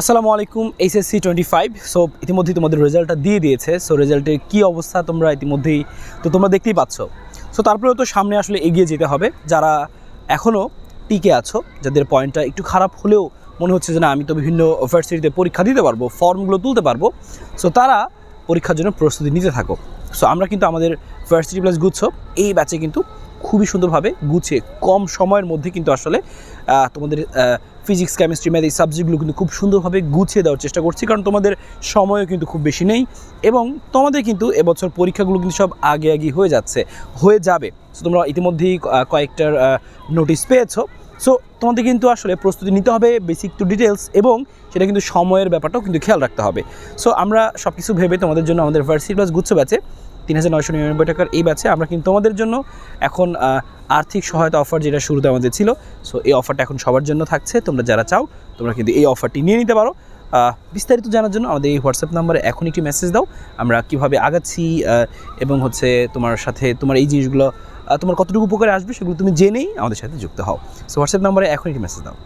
আসসালামু আলাইকুম HSC twenty five so ইতিমধ্যেই তোমাদের রেজাল্টটা দিয়ে দিয়েছে। সো রেজাল্টের কী অবস্থা তোমরা ইতিমধ্যেই, তো তোমরা দেখতেই পাচ্ছ। সো তারপরেও তো সামনে আসলে এগিয়ে যেতে হবে। যারা এখনও টিকে আছো, যাদের পয়েন্টটা একটু খারাপ হলেও মনে হচ্ছে যে না, আমি তো বিভিন্ন ভার্সিটিতে পরীক্ষা দিতে পারব ফর্মগুলো তুলতে পারব। সো তারা পরীক্ষার জন্য প্রস্তুতি নিতে থাকো। সো আমরা কিন্তু আমাদের ভার্সিটি প্লাস গুচ্ছ, এই ব্যাচে কিন্তু খুবই সুন্দরভাবে গুছিয়ে কম সময়ের মধ্যে কিন্তু আসলে তোমাদের ফিজিক্স কেমিস্ট্রি ম্যাথ এই সাবজেক্টগুলো কিন্তু খুব সুন্দরভাবে গুছিয়ে দেওয়ার চেষ্টা করছি, কারণ তোমাদের সময়ও কিন্তু খুব বেশি নেই এবং তোমাদের কিন্তু এবছর পরীক্ষাগুলো কিন্তু সব আগে আগে হয়ে যাচ্ছে, হয়ে যাবে। সো তোমরা ইতিমধ্যেই কয়েকটার নোটিশ পেয়েছ। সো তোমাদের কিন্তু আসলে প্রস্তুতি নিতে হবে বেসিক টু ডিটেলস এবং সেটা কিন্তু সময়ের ব্যাপারটাও কিন্তু খেয়াল রাখতে হবে। সো আমরা সব কিছু ভেবে তোমাদের জন্য আমাদের ভার্সিটি প্লাস গুচ্ছ ব্যাচে তিন হাজার নয়শো নিরানব্বই টাকার এই ব্যাচে আমরা কিন্তু তোমাদের জন্য এখন আর্থিক সহায়তা অফার যেটা শুরুতে আমাদের ছিল সো এই অফারটা এখন সবার জন্য থাকছে, তোমরা যারা চাও, তোমরা কিন্তু এই অফারটি নিয়ে নিতে পারো। বিস্তারিত জানার জন্য আমাদের এই হোয়াটসঅ্যাপ নাম্বারে এখন একটি মেসেজ দাও, আমরা কীভাবে আগাচ্ছি এবং হচ্ছে তোমার সাথে তোমার এই জিনিসগুলো তোমার কতটুকু উপকারে আসবে সেগুলো তুমি জেনেই আমাদের সাথে যুক্ত হও। সো হোয়াটসঅ্যাপ নাম্বারে এখন একটি মেসেজ দাও।